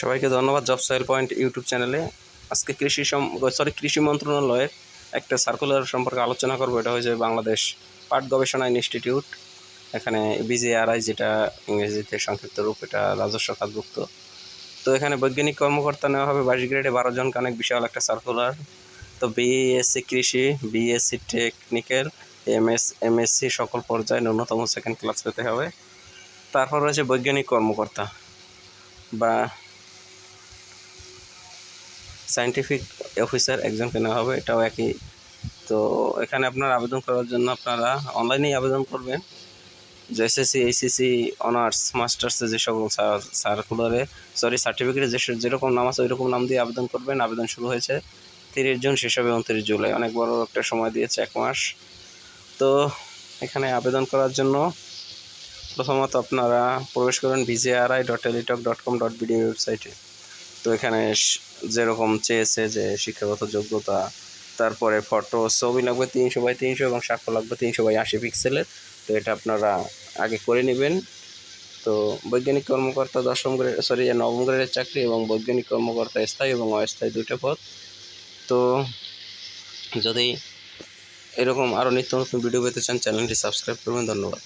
সবাইকে ধন্যবাদ job soil point YouTube চ্যানেলে। আজকে কৃষি সরি কৃষি মন্ত্রণালয়ের একটা সার্কুলার সম্পর্কে আলোচনা করব। এটা হয়েছে বাংলাদেশ পাট গবেষণা ইনস্টিটিউট। এখানে বিজিআরআই যেটা ইংরেজিতে সংক্ষিপ্ত রূপ, এটা রাজস্ব খাতভুক্ত। তো এখানে বৈজ্ঞানিক কর্মকর্তা নেওয়া হবে। বাইশ গ্রেডে বারো জন কানেক বিশাল একটা সার্কুলার তো বিএসসি কৃষি বিএসসি টেকনিক্যাল এমএস এমএসসি সকল পর্যায়ে ন্যূনতম সেকেন্ড ক্লাস পেতে হবে। তারপর রয়েছে বৈজ্ঞানিক কর্মকর্তা। বা সায়েন্টিফিক অফিসার একজনকে নেওয়া হবে, এটাও একই। তো এখানে আপনার আবেদন করার জন্য আপনারা অনলাইনেই আবেদন করবেন। যে এসএসসি এইচএসসি অনার্স মাস্টার্সে যে সকল সার্কুলারে সরি সার্টিফিকেটে যে যেরকম নাম আছে ওই রকম নাম দিয়ে আবেদন করবেন। আবেদন শুরু হয়েছে তিরিশ জুন, শেষ হবে উনত্রিশ জুলাই। অনেক বড় একটা সময় দিয়েছে, এক মাস। তো এখানে আবেদন করার জন্য প্রথমত আপনারা প্রবেশ করবেন VGRI dot Teletalk dot com dot BD ওয়েবসাইটে তো এখানে যেরকম চেয়েছে যে শিক্ষাগত যোগ্যতা, তারপরে ফটো, ছবি লাগবে তিনশো বাই তিনশো এবং স্বাক্ষর লাগবে তিনশো বাই আশি পিক্সেলের। তো এটা আপনারা আগে করে নেবেন। তো বৈজ্ঞানিক কর্মকর্তা দশম গ্রেড সরি নবম গ্রেডের চাকরি এবং বৈজ্ঞানিক কর্মকর্তা স্থায়ী এবং অস্থায়ী দুইটা পদ। তো যদি এরকম আরও নিত্য নতুন ভিডিও পেতে চান, চ্যানেলটি সাবস্ক্রাইব করবেন। ধন্যবাদ।